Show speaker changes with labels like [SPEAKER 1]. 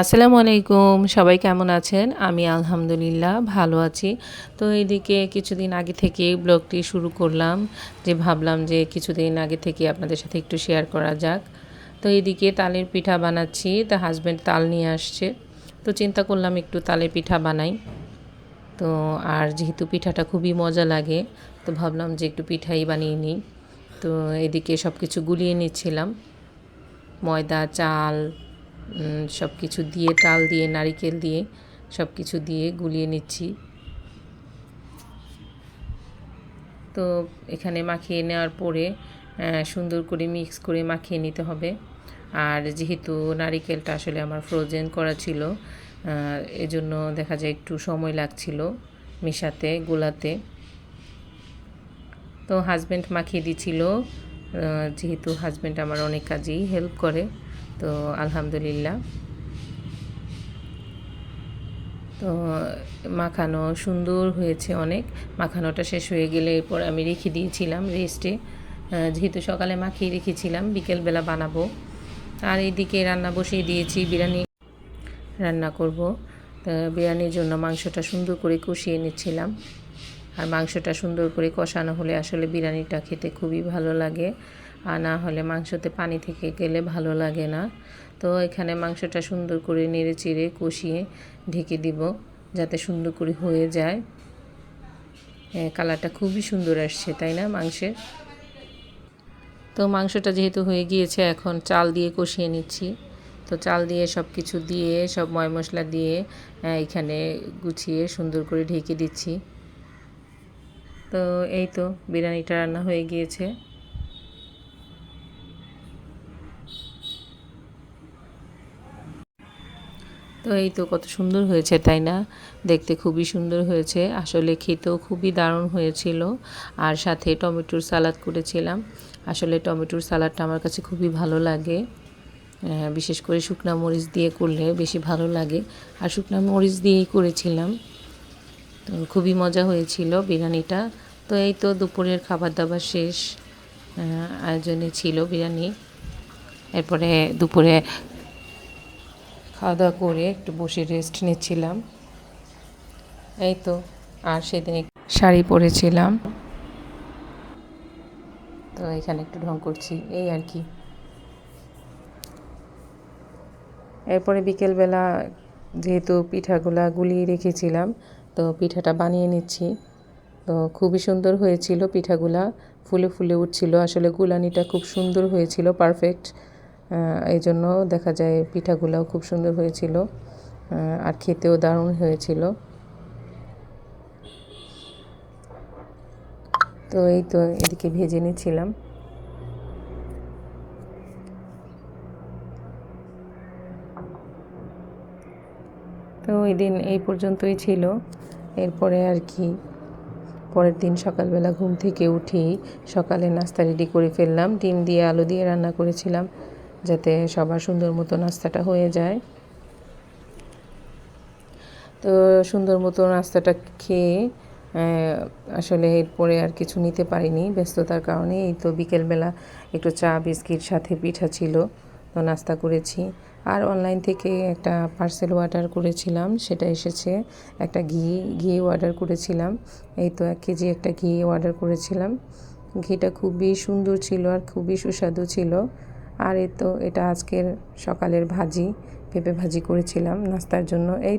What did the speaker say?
[SPEAKER 1] আসসালামু আলাইকুম, সবাই কেমন আছেন? আমি আলহামদুলিল্লাহ ভালো আছি। তো এইদিকে কিছুদিন আগে থেকে ব্লগটি শুরু করলাম, যে ভাবলাম যে কিছুদিন আগে থেকে আপনাদের সাথে একটু শেয়ার করা যাক। তো এইদিকে তালের পিঠা বানাচ্ছি, তা হাজব্যান্ড তাল নিয়ে আসছে। তো চিন্তা করলাম একটু তালের পিঠা বানাই। তো আর যেহেতু পিঠাটা খুবই মজা লাগে, তো ভাবলাম যে একটু পিঠাই বানিয়ে নিই। তো এদিকে সব কিছু গুলিয়ে নিচ্ছিলাম। ময়দা, চাল সব কিছু দিয়ে, তাল দিয়ে, নারিকেল দিয়ে সব কিছু দিয়ে গুলিয়ে নিচ্ছি। তো এখানে মাখিয়ে নেওয়ার পরে সুন্দর করে মিক্স করে মাখিয়ে নিতে হবে। আর যেহেতু নারিকেলটা আসলে আমার ফ্রোজেন করা ছিল এজন্য দেখা যায় একটু সময় লাগছিল মেশাতে, গোলাতে। তো হাজব্যান্ড মাখিয়ে দিছিল যেহেতু হাজব্যান্ড আমার অনেক কাজেই হেল্প করে। তো আলহামদুলিল্লাহ। তো মাখানো সুন্দর হয়েছে অনেক। মাখানোটা শেষ হয়ে গেলে এরপর আমি রেখে দিয়েছিলাম রেস্টে। যেহেতু সকালে মাখিয়ে রেখেছিলাম, বিকেলবেলা বানাবো। আর এইদিকে রান্না বসিয়ে দিয়েছি, বিরিয়ানি রান্না করব। বিরিয়ানির জন্য মাংসটা সুন্দর করে কষিয়ে নিচ্ছিলাম। আর মাংসটা সুন্দর করে কষানো হলে আসলে বিরিয়ানিটা খেতে খুবই ভালো লাগে। আর না হলে মাংসতে পানি থেকে গেলে ভালো লাগে না। তো এখানে মাংসটা সুন্দর করে নেড়ে চিড়ে কষিয়ে ঢেকে দিব যাতে সুন্দর করে হয়ে যায়। কালারটা খুবই সুন্দর আসছে, তাই না মাংসের? তো মাংসটা যেহেতু হয়ে গিয়েছে, এখন চাল দিয়ে কষিয়ে নিচ্ছি। তো চাল দিয়ে সব কিছু দিয়ে, সব ময় মশলা দিয়ে এখানে গুছিয়ে সুন্দর করে ঢেকে দিচ্ছি। তো এই তো, বিরিয়ানিটা রান্না হয়ে গিয়েছে। তো এই তো কত সুন্দর হয়েছে, তাই না? দেখতে খুবই সুন্দর হয়েছে। আসলে খেতেও খুবই দারুণ হয়েছিল। আর সাথে টমেটোর সালাদ করেছিলাম। আসলে টমেটোর সালাদটা আমার কাছে খুবই ভালো লাগে। বিশেষ করে শুকনা মরিচ দিয়ে করলে বেশি ভালো লাগে। আর শুকনা মরিচ দিয়েই করেছিলাম। তো খুবই মজা হয়েছিল বিরিয়ানিটা। তো এই তো দুপুরের খাবার দাবার শেষ আয়োজনে ছিল বিরিয়ানি। এরপরে দুপুরে খাওয়া দাওয়া করে একটু বসে রেস্ট নিচ্ছিলাম। এই তো, আর সেদিন শাড়ি পরেছিলাম। তো এখানে একটু ঢং করছি, এই আর কি। এরপরে বিকেলবেলা যেহেতু পিঠাগুলা গুলিয়ে রেখেছিলাম, তো পিঠাটা বানিয়ে নিচ্ছি। তো খুবই সুন্দর হয়েছিল পিঠাগুলা, ফুলে ফুলে উঠছিল। আসলে গুলানিটা খুব সুন্দর হয়েছিল পারফেক্ট এই জন্য দেখা যায় পিঠাগুলাও খুব সুন্দর হয়েছিল আর খেতেও দারুণ হয়েছিল। তো এই তো এদিকে ভেজে নিচ্ছিলাম। তো ওই দিন এই পর্যন্তই ছিল। এরপরে আর কি, পরের দিন সকালবেলা ঘুম থেকে উঠেই সকালে নাস্তা রেডি করে ফেললাম। ডিম দিয়ে আলু দিয়ে রান্না করেছিলাম। যাতে সবার সুন্দর মতো নাস্তাটা হয়ে যায়। তো সুন্দর মতো নাস্তাটা খেয়ে আসলে এরপরে আর কিছু নিতে পারিনি ব্যস্ততার কারণে। এই তো বিকেলবেলা একটু চা, বিস্কিট, সাথে পিঠা ছিল, তো নাস্তা করেছি। আর অনলাইন থেকে একটা পার্সেল অর্ডার করেছিলাম, সেটা এসেছে। একটা ঘি ঘি অর্ডার করেছিলাম। এই তো এক কেজি একটা ঘি অর্ডার করেছিলাম। ঘিটা খুবই সুন্দর ছিল আর খুবই সুস্বাদু ছিল। আর এই তো এটা আজকের সকালের ভাজি পেঁপে ভাজি করেছিলাম নাস্তার জন্য। এই